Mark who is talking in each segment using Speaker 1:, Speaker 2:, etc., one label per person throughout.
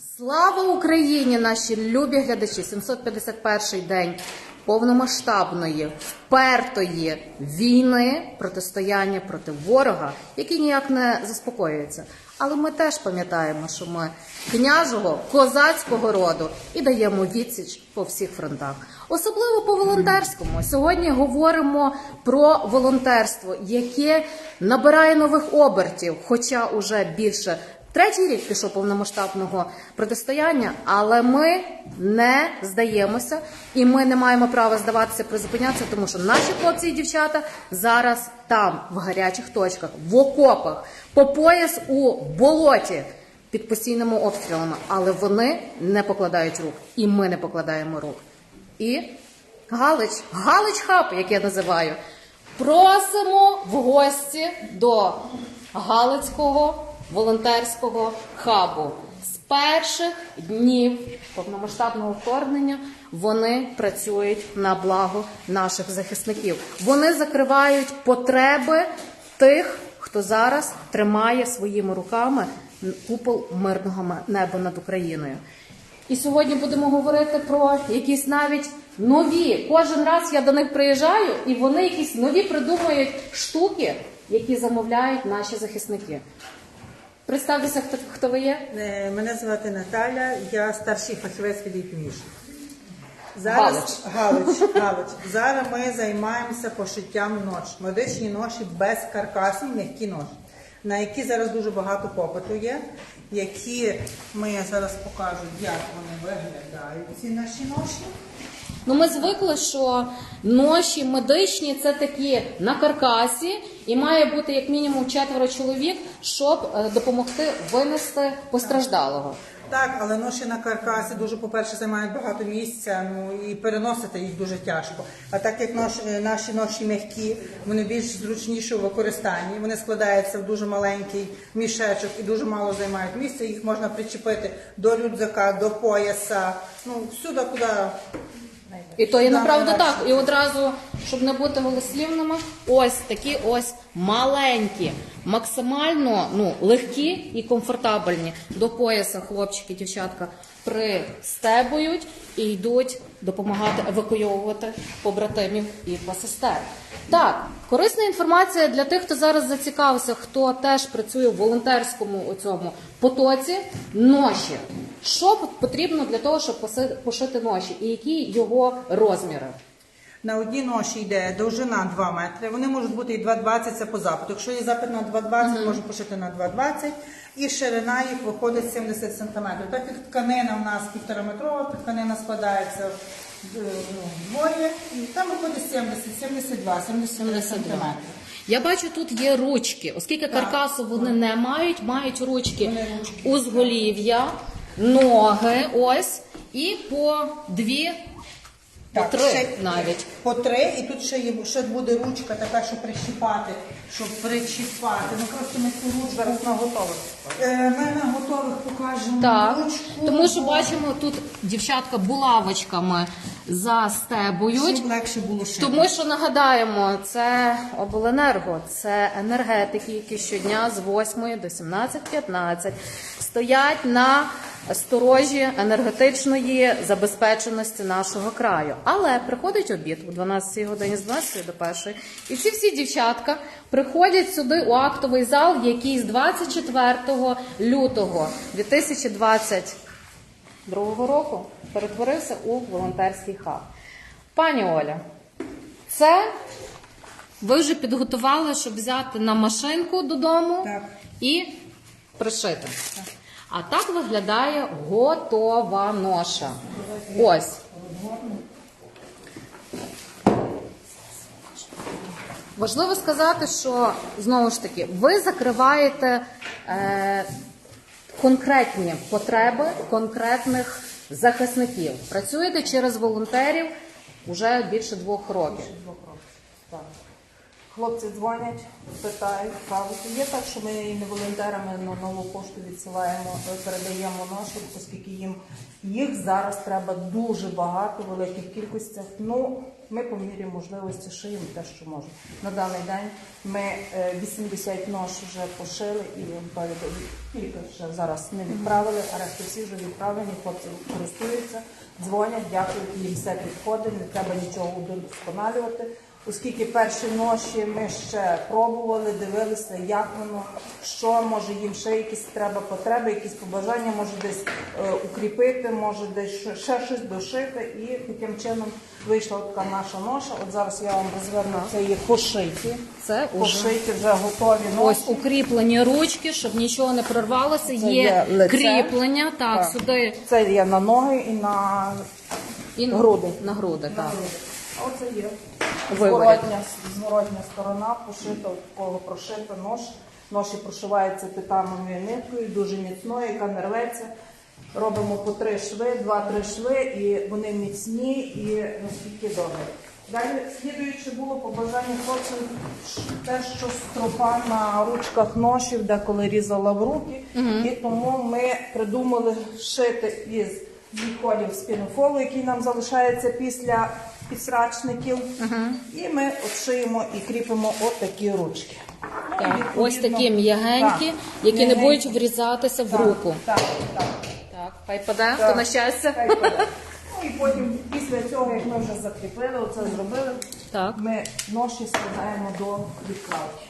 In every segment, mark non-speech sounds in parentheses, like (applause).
Speaker 1: Слава Україні, наші любі глядачі! 751 день повномасштабної, впертої війни, протистояння проти ворога, який ніяк не заспокоюється. Але ми теж пам'ятаємо, що ми княжого козацького роду і даємо відсіч по всіх фронтах, особливо по волонтерському. Сьогодні говоримо про волонтерство, яке набирає нових обертів, хоча уже більше Третій рік пішов повномасштабного протистояння, але ми не здаємося і ми не маємо права здаватися, призупинятися, тому що наші хлопці і дівчата зараз там, в гарячих точках, в окопах, по пояс у болоті під постійними обстрілами, але вони не покладають рук, і ми не покладаємо рук. І Галич, Галич хаб, як я називаю, просимо в гості до Галицького волонтерського хабу. З перших днів повномасштабного вторгнення вони працюють на благо наших захисників. Вони закривають потреби тих, хто зараз тримає своїми руками купол мирного неба над Україною. І сьогодні будемо говорити про якісь навіть нові. Кожен раз я до них приїжджаю, і вони якісь нові придумують штуки, які замовляють наші захисники. Представтеся, хто, хто ви є?
Speaker 2: Е, Мене звати Наталя, я старший фахівець від. Зараз Галич. (laughs) Галич. Зараз ми займаємося пошиттям нож. Медичні ноші безкаркасні, м'які ноші, на які зараз дуже багато попиту є, які ми зараз покажу, як вони виглядають, ці наші ноші.
Speaker 1: Ну, ми звикли, що ноші медичні це такі на каркасі, і має бути як мінімум четверо чоловік, щоб е, допомогти винести постраждалого.
Speaker 2: Так, але ноші на каркасі дуже, по-перше, займають багато місця, ну і переносити їх дуже тяжко. А так як нож, е, наші ноші м'які, вони більш зручніші у використанні, вони складаються в дуже маленький мішечок і дуже мало займають місця. Їх можна причепити до рюкзака, до пояса, ну всюди, куди.
Speaker 1: І то є
Speaker 2: Да,
Speaker 1: направду так. І одразу, щоб не бути голослівними, ось такі ось маленькі, максимально ну, легкі і комфортабельні. До пояса хлопчики, дівчатка пристебують і йдуть допомагати евакуйовувати побратимів і посестер. Так, корисна інформація для тих, хто зараз зацікавився, хто теж працює в волонтерському цьому потоці. Ноші. Що потрібно для того, щоб пошити ноші, і які його розміри?
Speaker 2: На одній ноші йде довжина 2 метри. Вони можуть бути і 2,20 це по запиту. Якщо є запит на 2,20, можна пошити на 2,20. І ширина їх виходить 70 сантиметрів. Так як тканина у нас півтораметрова, тканина складається в, е, ну, вдвоє, і там виходить 70, 72, 70 сантиметрів.
Speaker 1: Я бачу, тут є ручки, оскільки каркасу вони не мають, мають ручки
Speaker 2: ручки.
Speaker 1: узголів'я, ноги, ось, і по дві, по
Speaker 2: Так,
Speaker 1: три
Speaker 2: ще-
Speaker 1: навіть.
Speaker 2: По три, і тут ще, є, ще буде ручка така, щоб прищіпати, щоб причіпати. Ну просто ми цю ручку зараз на готових. Е, ми на готових покажемо
Speaker 1: Так,
Speaker 2: ручку.
Speaker 1: тому що бачимо, тут дівчатка булавочками застебують.
Speaker 2: Щоб легше було шити.
Speaker 1: Тому що нагадаємо, це обленерго, це енергетики, які щодня з 8 до 17.15 стоять на сторожі енергетичної забезпеченості нашого краю. Але приходить обід у 12 годині з 12 до 1, і ці всі дівчатка приходять сюди у актовий зал, який з 24 лютого 2022 року перетворився у волонтерський хаб. Пані Оля, це ви вже підготували, щоб взяти на машинку додому
Speaker 2: Так.
Speaker 1: і пришити. А так виглядає готова ноша. Ось. Важливо сказати, що знову ж таки ви закриваєте е, конкретні потреби конкретних захисників. Працюєте через волонтерів вже більше двох років.
Speaker 3: Хлопці дзвонять, питають, кажуть, є так, що ми не волонтерами на нову пошту відсилаємо, е, передаємо ноші, оскільки їм їх зараз треба дуже багато, в великих кількостях. Ну, ми по мірі можливості шиємо те, що можемо. На даний день ми е, 80 нож вже пошили і. Кілька ще зараз не відправили, а решта всі вже відправлені, хлопці користуються, дзвонять, дякують, їм все підходить, не треба нічого удосконалювати. Оскільки перші ноші ми ще пробували, дивилися, як воно, що може їм ще якісь треба потреби, якісь побажання, може десь е, укріпити, може десь ще- щось дошити. І таким чином вийшла така наша ноша. От зараз я вам розверну це є пошиті.
Speaker 1: Це
Speaker 3: Пошиті вже готові ноші.
Speaker 1: ось укріплені ручки, щоб нічого не прорвалося. Є,
Speaker 3: є
Speaker 1: кріплення, так,
Speaker 3: Так.
Speaker 1: сюди
Speaker 3: Це є на ноги і на
Speaker 1: і на-
Speaker 3: Груди.
Speaker 1: На груди, так.
Speaker 3: А Оце є Зворотня, зворотня сторона, пошита, в кого прошита нож. Ноші прошиваються титановою ниткою, дуже міцною, яка не рветься. Робимо по три шви, два-три шви, і вони міцні і наскільки добре. Далі слідуючи було побажання хлопців те, що стропа на ручках ношів деколи різала в руки, і тому ми придумали шити із відходів спінофолу, який нам залишається після підсрачників. І ми отшиємо і кріпимо от такі ручки. Ну, і
Speaker 1: ось такі м'ягенькі,
Speaker 3: Так,
Speaker 1: які не будуть врізатися в
Speaker 3: Так,
Speaker 1: руку.
Speaker 3: Так, так.
Speaker 1: Так, хай паде,
Speaker 3: Так.
Speaker 1: то на щастя.
Speaker 3: Хай. Ну і потім, після цього, як ми вже закріпили, оце зробили,
Speaker 1: Так.
Speaker 3: ми ноші складаємо до відправки.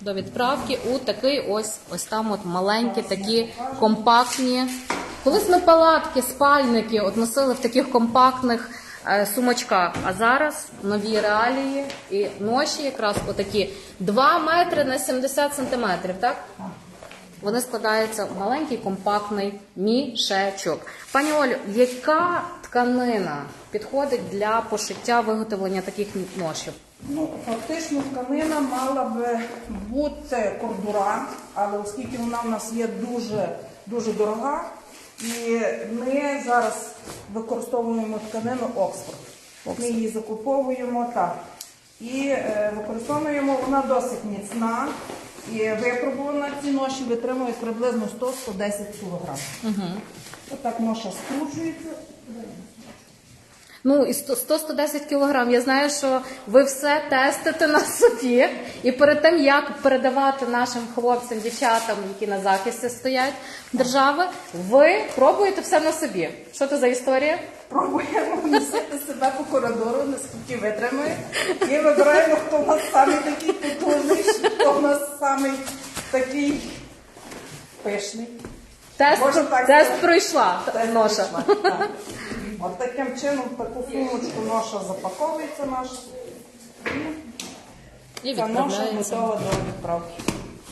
Speaker 1: До відправки у такий ось ось там от маленькі, такі компактні. Колись ми палатки, спальники от носили в таких компактних сумочках. А зараз нові реалії і ноші якраз отакі 2 метри на 70 сантиметрів, так? Вони складаються в маленький компактний мішечок. Пані Олю, яка тканина підходить для пошиття виготовлення таких ношів?
Speaker 3: Ну, фактично тканина мала би бути кордура, але оскільки вона в нас є дуже, дуже дорога, і ми зараз використовуємо тканину Оксфорд. Ми її закуповуємо так. І е, використовуємо вона досить міцна і випробувана. Ці ноші витримують приблизно 100-110 кг. Угу. Отак ноша скручується.
Speaker 1: Ну, і 100-110 кілограм. Я знаю, що ви все тестите на собі. І перед тим, як передавати нашим хлопцям, дівчатам, які на захисті стоять держави, ви пробуєте все на собі. Що це за історія?
Speaker 3: Пробуємо (laughs) носити себе по коридору, наскільки витримає, і вибираємо, хто в нас самий такий потужний, хто в нас самий такий пишний.
Speaker 1: Тест,
Speaker 3: Можна так
Speaker 1: тест
Speaker 3: сказати.
Speaker 1: пройшла
Speaker 3: Теж
Speaker 1: ноша.
Speaker 3: вийшла, так. От таким чином в таку сумочку ноша запаковується наша.
Speaker 1: І
Speaker 3: Ця ноша готова до відправки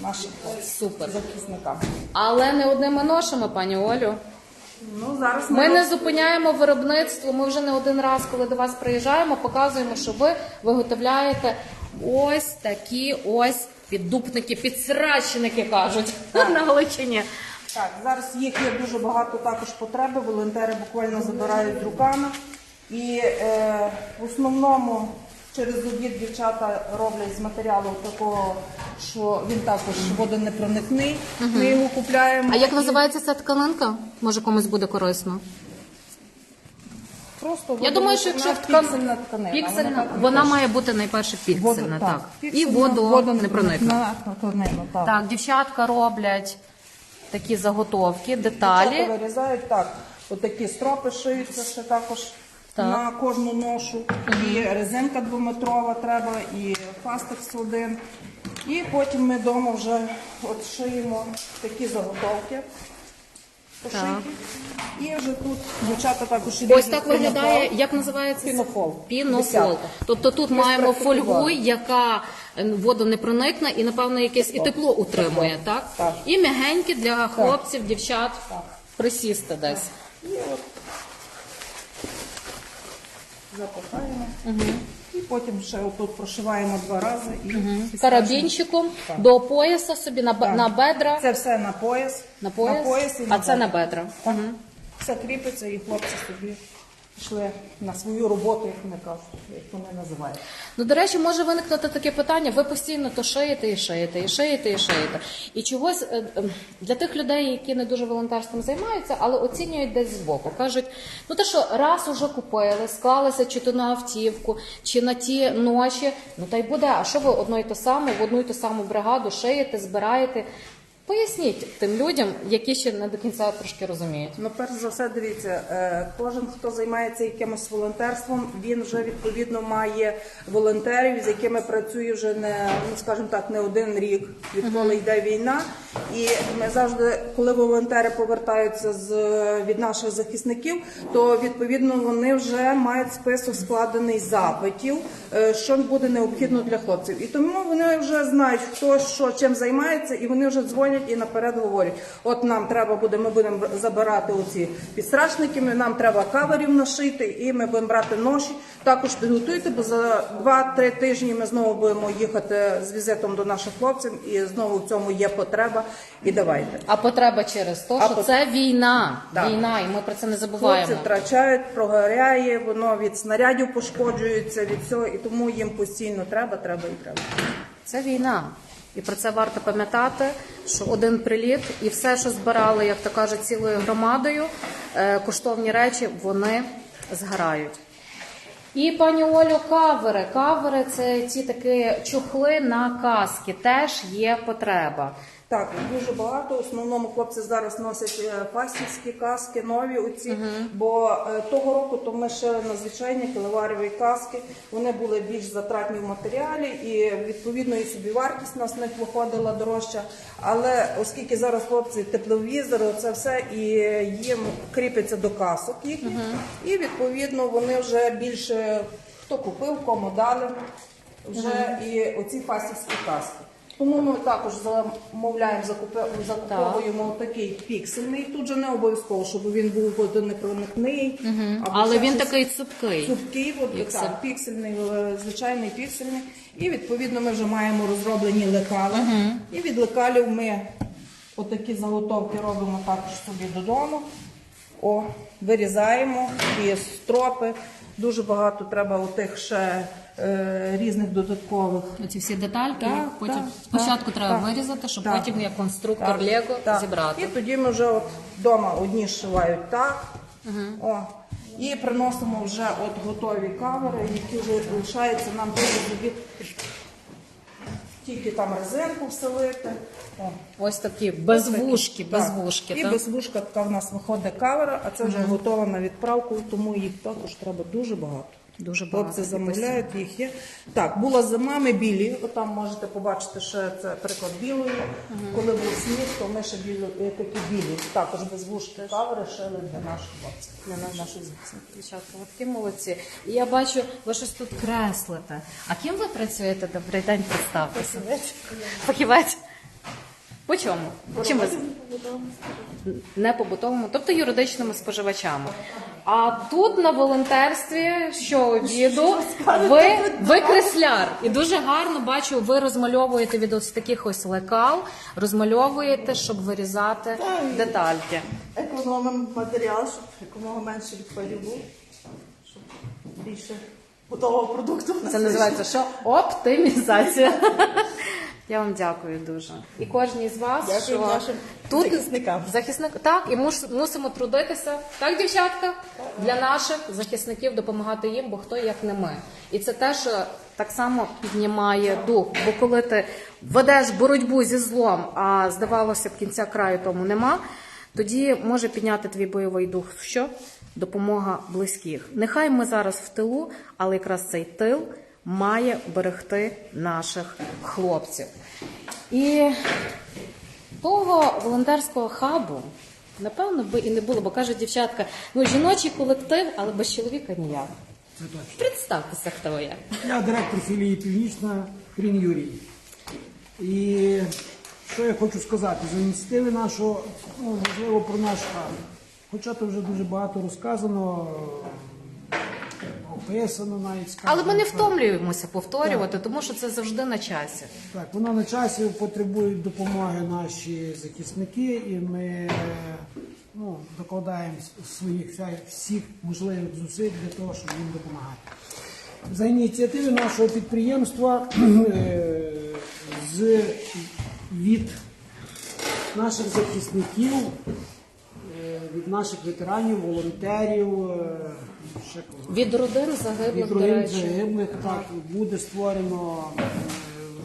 Speaker 3: нашим
Speaker 1: Супер.
Speaker 3: захисникам.
Speaker 1: Але не одними ношами, пані Олю.
Speaker 3: Ну, зараз
Speaker 1: Ми не зупиняємо виробництво. Ми вже не один раз, коли до вас приїжджаємо, показуємо, що ви виготовляєте ось такі ось піддупники, підсрачники кажуть на Галичині.
Speaker 3: Так, зараз їх є дуже багато також потреби. Волонтери буквально забирають руками. І е, в основному через обід дівчата роблять з матеріалу такого, що він також водонепроникний. Ми його купляємо.
Speaker 1: А як
Speaker 3: і
Speaker 1: називається ця тканинка? Може комусь буде корисно.
Speaker 3: Просто
Speaker 1: Я думаю, що якщо ткан...
Speaker 3: піксельна тканина.
Speaker 1: піксельна,
Speaker 3: так
Speaker 1: вона має бути найперше піксельна,
Speaker 3: Воду-
Speaker 1: так. І
Speaker 3: піксельна,
Speaker 1: воду не проникне.
Speaker 3: водонепроникна тканина, так.
Speaker 1: Так, дівчатка роблять такі заготовки,
Speaker 3: Дівчата
Speaker 1: деталі.
Speaker 3: вирізають так. Отакі стропи шиються ще також
Speaker 1: Так.
Speaker 3: на кожну ношу. І резинка двометрова треба, і фастекс один. І потім ми вдома вже от шиємо такі заготовки. І вже тут дівчата також
Speaker 1: Ось так виглядає, як називається?
Speaker 3: Пінофол.
Speaker 1: Пінофол.
Speaker 3: Десятка.
Speaker 1: Тобто тут
Speaker 3: Ми
Speaker 1: маємо
Speaker 3: спрактикували.
Speaker 1: фольгу, яка е, водонепроникна і, напевно, якесь і тепло утримує, так?
Speaker 3: Так.
Speaker 1: І м'ягенькі для хлопців, дівчат присісти десь.
Speaker 3: І от запихаємо. І потім ще отут прошиваємо два рази. І
Speaker 1: Карабінчиком до пояса собі на,
Speaker 3: Так.
Speaker 1: на бедра.
Speaker 3: Це все на пояс.
Speaker 1: На пояс,
Speaker 3: і
Speaker 1: а це на бедра.
Speaker 3: Так. Все кріпиться і хлопці собі пішли на свою роботу, як вони кажуть, як вони називають.
Speaker 1: Ну, до речі, може виникнути таке питання: ви постійно то шиєте і шиєте, і шиєте, і шиєте. І чогось е, е, для тих людей, які не дуже волонтерством займаються, але оцінюють десь збоку. Кажуть, ну те, що раз уже купили, склалися чи то на автівку, чи на ті ночі, ну та й буде. А що ви одно й то саме, в одну й ту саму бригаду шиєте, збираєте? Поясніть тим людям, які ще не до кінця трошки розуміють.
Speaker 3: Ну, перш за все, дивіться, е, кожен, хто займається якимось волонтерством, він вже відповідно має волонтерів, з якими працює вже не ну скажімо так, не один рік, відколи йде війна. І ми завжди, коли волонтери повертаються з від наших захисників, то відповідно вони вже мають список складений запитів, е, що буде необхідно для хлопців. І тому вони вже знають, хто що чим займається, і вони вже дзвонять і наперед говорять: от нам треба буде, ми будемо забирати оці підстрашники, нам треба каверів нашити, і ми будемо брати ноші. Також підготуйте, бо за 2-3 тижні ми знову будемо їхати з візитом до наших хлопців, і знову в цьому є потреба. І давайте.
Speaker 1: А потреба через те, що
Speaker 3: пот-
Speaker 1: це війна.
Speaker 3: Так.
Speaker 1: Війна, і ми про це не забуваємо.
Speaker 3: Хлопці втрачають, прогоряє, воно від снарядів пошкоджується, від всього, і тому їм постійно треба, треба і треба.
Speaker 1: Це війна. І про це варто пам'ятати, що один приліт і все, що збирали, як то кажуть, цілою громадою, е, коштовні речі, вони згорають. І пані Олю, кавери. Кавери це ті такі чухли на каски. Теж є потреба.
Speaker 3: Так, дуже багато. В основному хлопці зараз носять е, фастівські каски, нові оці. Бо е, того року то ми шили на звичайні киловареві каски. Вони були більш затратні в матеріалі, і відповідно і собівартість у нас не виходила дорожча. Але оскільки зараз хлопці тепловізори, це все і їм кріпиться до касок їхніх, і відповідно вони вже більше хто купив, кому дали вже і оці фастівські каски. Тому ми також замовляємо, закуповуємо такий піксельний. Тут же не обов'язково, щоб він був водонепроникний. або
Speaker 1: Але
Speaker 3: ще
Speaker 1: він
Speaker 3: щось.
Speaker 1: такий цупкий.
Speaker 3: Цупкий, от, так, піксельний, е, звичайний піксельний. І відповідно ми вже маємо розроблені лекали. І від лекалів ми отакі заготовки робимо також собі додому. О, вирізаємо і стропи. Дуже багато треба отих ще е, різних додаткових.
Speaker 1: Оці всі детальки,
Speaker 3: Так,
Speaker 1: потім
Speaker 3: так,
Speaker 1: спочатку
Speaker 3: так,
Speaker 1: треба
Speaker 3: так,
Speaker 1: вирізати, щоб
Speaker 3: так.
Speaker 1: потім як конструктор
Speaker 3: Так,
Speaker 1: Лего
Speaker 3: так.
Speaker 1: зібрати.
Speaker 3: І тоді ми вже от вдома одні шивають так. О, і приносимо вже от готові кавери, які вже лишається нам дуже тільки там резинку вселити. О.
Speaker 1: Ось такі без вушки, без
Speaker 3: Так.
Speaker 1: вушки.
Speaker 3: І
Speaker 1: так?
Speaker 3: без вушка така в нас виходить кавера, а це вже готова на відправку, тому їх також треба дуже багато.
Speaker 1: Дуже багато.
Speaker 3: Хлопці замовляють, їх є. Так, була зима, ми білі. Отам можете побачити ще це приклад білої. Коли був сніг, то ми ще білі, е, такі білі. Також без вушки кавери шили для наших хлопців.
Speaker 1: Для на- наших дівчатка, ви такі молодці. І я бачу, ви щось тут креслите. А ким ви працюєте? Добрий день, представтеся. Фахівець. По чому? Чим ви? Не побутовому, тобто юридичними споживачами. А тут на волонтерстві, що обіду, ви, ви кресляр. І дуже гарно бачу, ви розмальовуєте від ось таких ось лекал, розмальовуєте, щоб вирізати детальки.
Speaker 4: економимо матеріал, щоб якомога менше відходів було, щоб більше готового продукту.
Speaker 1: Це називається що? Оптимізація. (laughs) Я вам дякую дуже. І кожній з вас,
Speaker 4: Дякую
Speaker 1: що
Speaker 4: нашим
Speaker 1: тут
Speaker 4: захисникам.
Speaker 1: захисник так, і муш- мусимо трудитися, так, дівчатка, для наших захисників допомагати їм, бо хто як не ми. І це те, що так само піднімає дух. Бо коли ти ведеш боротьбу зі злом, а здавалося б, кінця краю тому нема, тоді може підняти твій бойовий дух. Що? Допомога близьких. Нехай ми зараз в тилу, але якраз цей тил має берегти наших хлопців. І того волонтерського хабу, напевно, би і не було, бо кажуть дівчатка, ну жіночий колектив, але без чоловіка ніяк. Представтеся, хто ви є.
Speaker 5: Я директор філії Північна Хрін Юрій. І що я хочу сказати, за ініціативи нашого, ну, можливо, про наш хаб. Хоча то вже дуже багато розказано, описано навіть сказано.
Speaker 1: Але ми не втомлюємося повторювати, тому що це завжди на часі.
Speaker 5: Так, воно на часі потребують допомоги наші захисники, і ми, ну, докладаємо своїх всіх можливих зусиль для того, щоб їм допомагати. За ініціативи нашого підприємства е, з від наших захисників, е, від наших ветеранів, волонтерів, е.
Speaker 1: Від родин загиблих,
Speaker 5: від
Speaker 1: до
Speaker 5: родин
Speaker 1: речі.
Speaker 5: загиблих так буде створено е,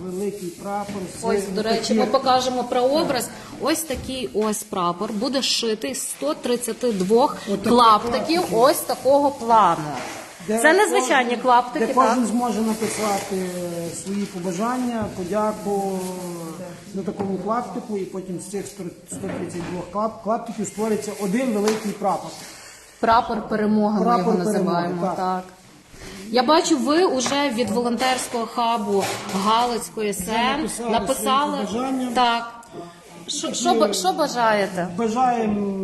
Speaker 5: великий прапор. з
Speaker 1: Ось, до речі,
Speaker 5: таких-
Speaker 1: ми покажемо прообраз. Ось такий ось прапор буде шитий з 132 клаптиків
Speaker 5: клаптики.
Speaker 1: ось такого плану.
Speaker 5: де
Speaker 1: Це незвичайні
Speaker 5: кожен-
Speaker 1: клаптики,
Speaker 5: Де
Speaker 1: так?
Speaker 5: кожен зможе написати свої побажання, подяку на такому клаптику, і потім з цих 132 клап- клаптиків створиться один великий прапор.
Speaker 1: Прапор перемоги ми
Speaker 5: Прапор
Speaker 1: його називаємо.
Speaker 5: перемоги,
Speaker 1: так.
Speaker 5: так.
Speaker 1: Я бачу, ви вже від волонтерського хабу Галицької СЕМ
Speaker 5: написали
Speaker 1: написали. Так. Що, що, що бажаєте?
Speaker 5: Бажаємо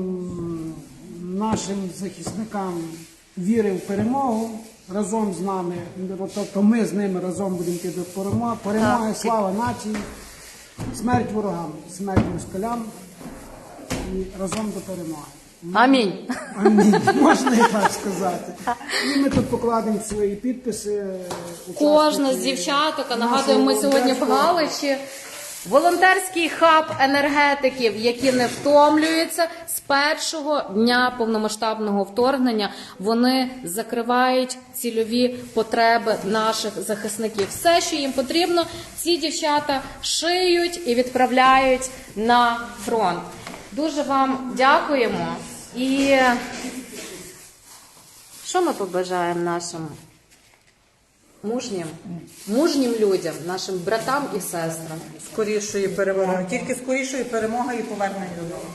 Speaker 5: нашим захисникам віри в перемогу. Разом з нами, тобто ми з ними разом будемо йти до перемоги. Перемоги,
Speaker 1: Так.
Speaker 5: слава нації, смерть ворогам, смерть москалям і разом до перемоги.
Speaker 1: Амінь.
Speaker 5: Амінь. Можна і так сказати. І ми тут покладемо свої підписи.
Speaker 1: Кожна з дівчаток, а нагадую, ми сьогодні в Галичі. Волонтерський хаб енергетиків, які не втомлюються з першого дня повномасштабного вторгнення, вони закривають цільові потреби наших захисників. Все, що їм потрібно, ці дівчата шиють і відправляють на фронт. Дуже вам дякуємо. І що ми побажаємо нашим мужнім, мужнім людям, нашим братам і сестрам.
Speaker 2: скорішої перемоги. Тільки скорішої перемоги і повернення додому.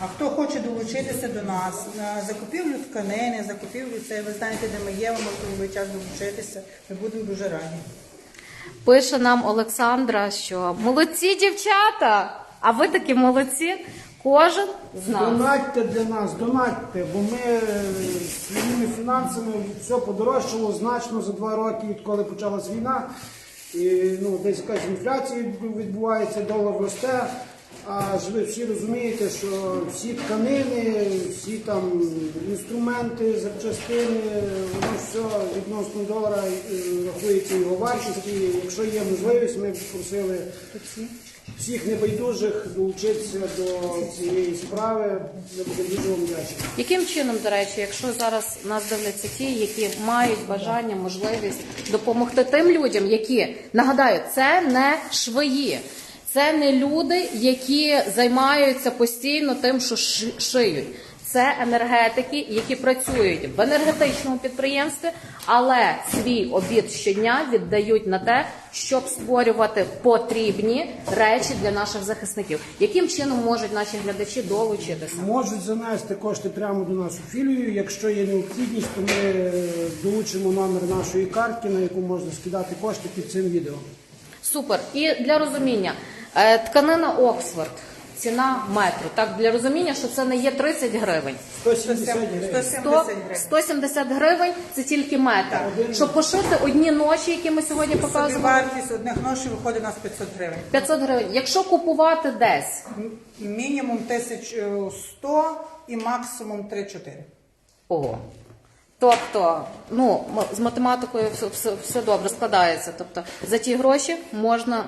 Speaker 2: А хто хоче долучитися до нас на закупівлю тканини, закупівлю це, ви знаєте, де ми є, ви можете в будь-який час долучитися. Ми будемо дуже раді.
Speaker 1: Пише нам Олександра, що молодці дівчата, а ви такі молодці. Кожен з нас.
Speaker 5: Донатьте для нас, донатьте, бо ми е, своїми фінансами все подорожчало значно за два роки, відколи почалась війна. І ну, десь якась інфляція відбувається, долар росте. А ж ви всі розумієте, що всі тканини, всі там інструменти, запчастини, воно все відносно долара рахується його вартості. Якщо є можливість, ми б просили всіх небайдужих долучитися до цієї справи. Ми будемо вдячні.
Speaker 1: Яким чином, до речі, якщо зараз нас дивляться ті, які мають бажання, можливість допомогти тим людям, які нагадаю, це не швої. це не люди, які займаються постійно тим, що шиють. Це енергетики, які працюють в енергетичному підприємстві, але свій обід щодня віддають на те, щоб створювати потрібні речі для наших захисників. Яким чином можуть наші глядачі долучитися?
Speaker 5: Можуть занести кошти прямо до нас у філію. Якщо є необхідність, то ми е, долучимо номер нашої картки, на яку можна скидати кошти під цим відео.
Speaker 1: Супер. І для розуміння, е, тканина Оксфорд, ціна метру. Так, для розуміння, що це не є 30 гривень.
Speaker 5: 170 гривень.
Speaker 2: 170
Speaker 1: 100,
Speaker 2: гривень.
Speaker 1: 170 гривень це тільки метр. Щоб пошити одні ночі, які ми сьогодні показували,
Speaker 2: вартість одних ношів виходить у нас 500 гривень.
Speaker 1: 500 гривень. Якщо купувати десь,
Speaker 2: Мінімум 1100 і максимум 3-4.
Speaker 1: ого. Тобто, ну з математикою все, все, все добре складається. Тобто за ті гроші можна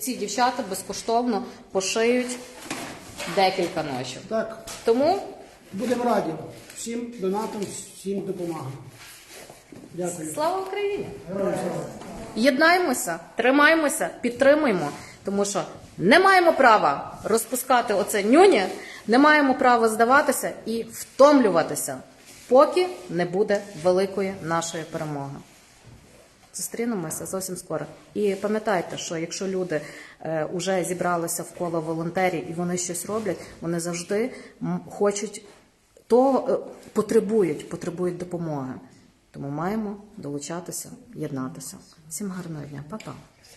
Speaker 1: ці дівчата безкоштовно пошиють декілька ночів.
Speaker 5: Так,
Speaker 1: Тому
Speaker 5: будемо раді всім донатам, всім допомагам. Дякую.
Speaker 1: Слава Україні! Єднаймося, тримаймося, підтримуємо, тому що не маємо права розпускати оце нюні, не маємо права здаватися і втомлюватися, поки не буде великої нашої перемоги. Зустрінемося зовсім скоро. І пам'ятайте, що якщо люди е, вже зібралися в коло волонтерів і вони щось роблять, вони завжди хочуть того е, потребують, потребують допомоги. Тому маємо долучатися, єднатися. Всім гарного дня, Па-па.